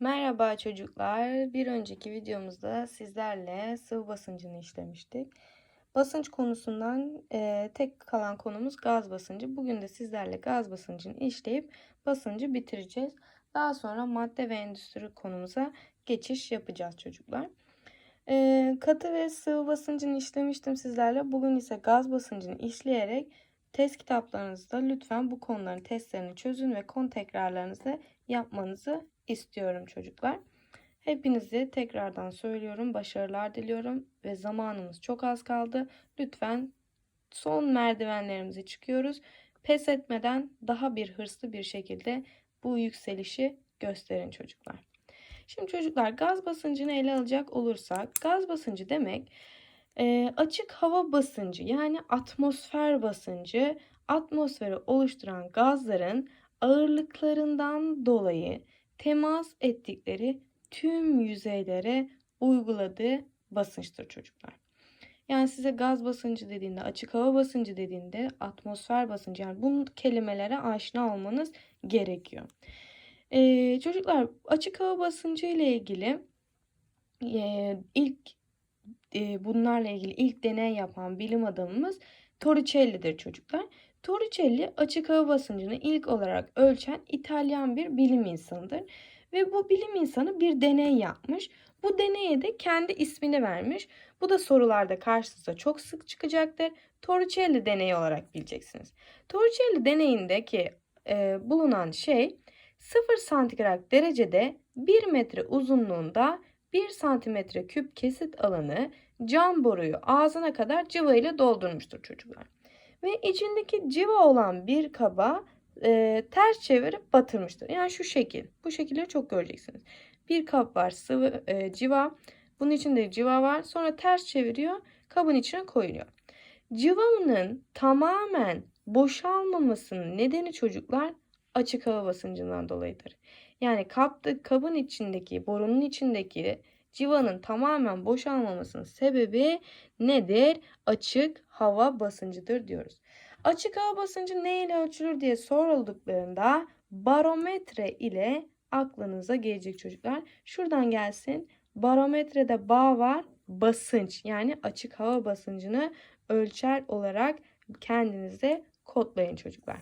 Merhaba çocuklar. Bir önceki videomuzda sizlerle sıvı basıncını işlemiştik. Basınç konusundan e, tek kalan konumuz gaz basıncı. Bugün de sizlerle gaz basıncını işleyip basıncı bitireceğiz. Daha sonra madde ve endüstri konumuza geçiş yapacağız çocuklar. E, katı ve sıvı basıncını işlemiştim sizlerle. Bugün ise gaz basıncını işleyerek test kitaplarınızda lütfen bu konuların testlerini çözün ve konu tekrarlarınızı yapmanızı istiyorum çocuklar. Hepinizi tekrardan söylüyorum. Başarılar diliyorum ve zamanımız çok az kaldı. Lütfen son merdivenlerimizi çıkıyoruz. Pes etmeden daha bir hırslı bir şekilde bu yükselişi gösterin çocuklar. Şimdi çocuklar gaz basıncını ele alacak olursak gaz basıncı demek e, açık hava basıncı yani atmosfer basıncı atmosferi oluşturan gazların ağırlıklarından dolayı temas ettikleri tüm yüzeylere uyguladığı basınçtır çocuklar. Yani size gaz basıncı dediğinde, açık hava basıncı dediğinde, atmosfer basıncı yani bu kelimelere aşina olmanız gerekiyor. Ee, çocuklar açık hava basıncı ile ilgili e, ilk e, bunlarla ilgili ilk deney yapan bilim adamımız Torricelli'dir çocuklar. Torricelli açık hava basıncını ilk olarak ölçen İtalyan bir bilim insanıdır. Ve bu bilim insanı bir deney yapmış. Bu deneye de kendi ismini vermiş. Bu da sorularda karşınıza çok sık çıkacaktır. Torricelli deneyi olarak bileceksiniz. Torricelli deneyindeki e, bulunan şey 0 santigrat derecede 1 metre uzunluğunda 1 santimetre küp kesit alanı cam boruyu ağzına kadar cıva ile doldurmuştur çocuklar. Ve içindeki civa olan bir kaba e, ters çevirip batırmıştır. Yani şu şekil. Bu şekilleri çok göreceksiniz. Bir kap var sıvı e, civa. Bunun içinde civa var. Sonra ters çeviriyor. Kabın içine koyuyor. Civanın tamamen boşalmamasının nedeni çocuklar açık hava basıncından dolayıdır. Yani kapta, kabın içindeki, borunun içindeki civanın tamamen boşalmamasının sebebi nedir? Açık hava basıncıdır diyoruz. Açık hava basıncı ne ile ölçülür diye sorulduklarında barometre ile aklınıza gelecek çocuklar. Şuradan gelsin. Barometrede bağ var. Basınç yani açık hava basıncını ölçer olarak kendinize kodlayın çocuklar.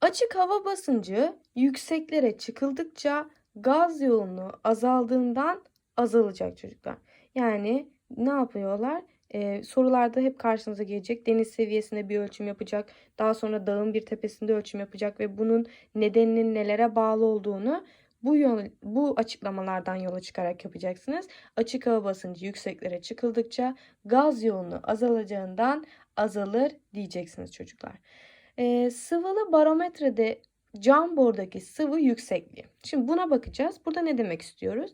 Açık hava basıncı yükseklere çıkıldıkça gaz yoğunluğu azaldığından azalacak çocuklar. Yani ne yapıyorlar? Ee, sorularda hep karşınıza gelecek. Deniz seviyesinde bir ölçüm yapacak. Daha sonra dağın bir tepesinde ölçüm yapacak ve bunun nedeninin nelere bağlı olduğunu bu yol, bu açıklamalardan yola çıkarak yapacaksınız. Açık hava basıncı yükseklere çıkıldıkça gaz yoğunluğu azalacağından azalır diyeceksiniz çocuklar. Ee, sıvılı barometrede cam bordaki sıvı yüksekliği. Şimdi buna bakacağız. Burada ne demek istiyoruz?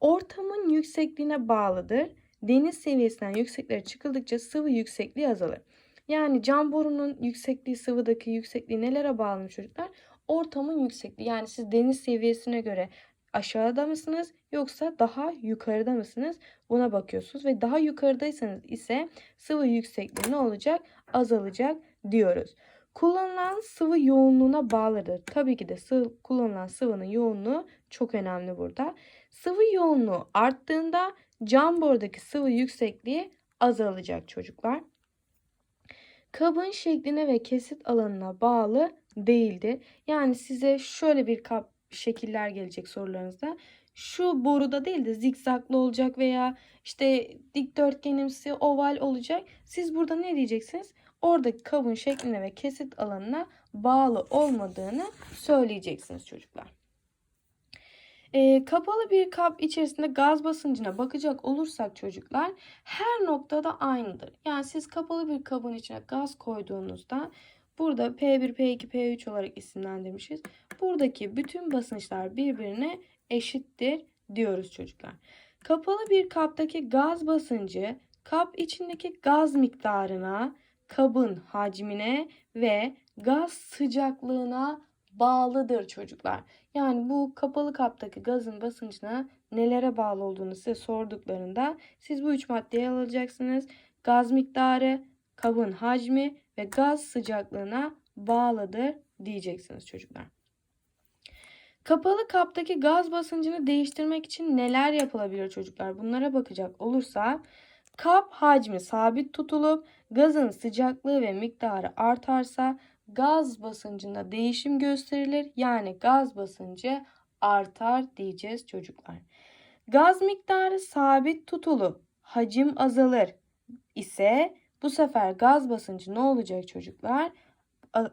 Ortamın yüksekliğine bağlıdır. Deniz seviyesinden yükseklere çıkıldıkça sıvı yüksekliği azalır. Yani cam borunun yüksekliği sıvıdaki yüksekliği nelere bağlı çocuklar? Ortamın yüksekliği. Yani siz deniz seviyesine göre aşağıda mısınız yoksa daha yukarıda mısınız? Buna bakıyorsunuz ve daha yukarıdaysanız ise sıvı yüksekliği ne olacak? Azalacak diyoruz. Kullanılan sıvı yoğunluğuna bağlıdır. Tabii ki de sıvı, kullanılan sıvının yoğunluğu çok önemli burada. Sıvı yoğunluğu arttığında cam bordaki sıvı yüksekliği azalacak çocuklar. Kabın şekline ve kesit alanına bağlı değildir. Yani size şöyle bir kap şekiller gelecek sorularınızda. Şu boruda değil de zikzaklı olacak veya işte dikdörtgenimsi oval olacak. Siz burada ne diyeceksiniz? Oradaki kabın şekline ve kesit alanına bağlı olmadığını söyleyeceksiniz çocuklar. E, kapalı bir kap içerisinde gaz basıncına bakacak olursak çocuklar her noktada aynıdır. Yani siz kapalı bir kabın içine gaz koyduğunuzda burada P1, P2, P3 olarak isimlendirmişiz. Buradaki bütün basınçlar birbirine eşittir diyoruz çocuklar. Kapalı bir kaptaki gaz basıncı kap içindeki gaz miktarına kabın hacmine ve gaz sıcaklığına bağlıdır çocuklar. Yani bu kapalı kaptaki gazın basıncına nelere bağlı olduğunu size sorduklarında siz bu üç maddeyi alacaksınız. Gaz miktarı, kabın hacmi ve gaz sıcaklığına bağlıdır diyeceksiniz çocuklar. Kapalı kaptaki gaz basıncını değiştirmek için neler yapılabilir çocuklar? Bunlara bakacak olursa kap hacmi sabit tutulup gazın sıcaklığı ve miktarı artarsa gaz basıncında değişim gösterilir. Yani gaz basıncı artar diyeceğiz çocuklar. Gaz miktarı sabit tutulup hacim azalır ise bu sefer gaz basıncı ne olacak çocuklar?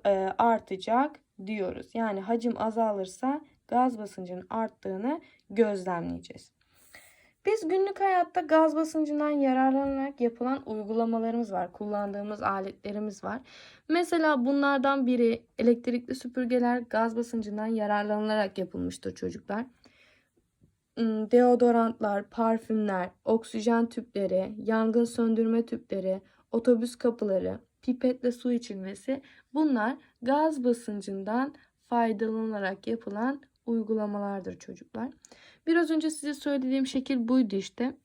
E, artacak diyoruz. Yani hacim azalırsa gaz basıncının arttığını gözlemleyeceğiz. Biz günlük hayatta gaz basıncından yararlanarak yapılan uygulamalarımız var. Kullandığımız aletlerimiz var. Mesela bunlardan biri elektrikli süpürgeler gaz basıncından yararlanılarak yapılmıştır çocuklar. Hmm, Deodorantlar, parfümler, oksijen tüpleri, yangın söndürme tüpleri, otobüs kapıları, pipetle su içilmesi bunlar gaz basıncından faydalanarak yapılan uygulamalardır çocuklar. Biraz önce size söylediğim şekil buydu işte.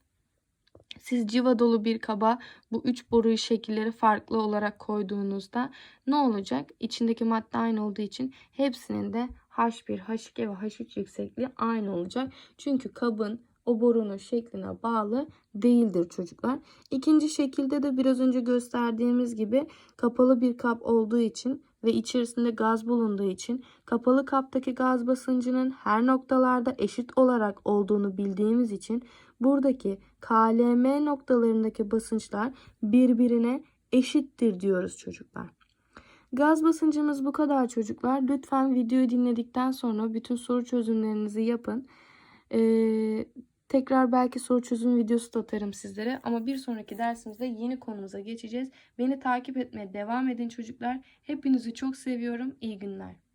Siz civa dolu bir kaba bu üç boruyu şekilleri farklı olarak koyduğunuzda ne olacak? İçindeki madde aynı olduğu için hepsinin de H1, H2 ve H3 yüksekliği aynı olacak. Çünkü kabın o borunun şekline bağlı değildir çocuklar. İkinci şekilde de biraz önce gösterdiğimiz gibi kapalı bir kap olduğu için ve içerisinde gaz bulunduğu için kapalı kaptaki gaz basıncının her noktalarda eşit olarak olduğunu bildiğimiz için buradaki KLM noktalarındaki basınçlar birbirine eşittir diyoruz çocuklar. Gaz basıncımız bu kadar çocuklar. Lütfen videoyu dinledikten sonra bütün soru çözümlerinizi yapın. Ee, tekrar belki soru çözüm videosu da atarım sizlere. Ama bir sonraki dersimizde yeni konumuza geçeceğiz. Beni takip etmeye devam edin çocuklar. Hepinizi çok seviyorum. İyi günler.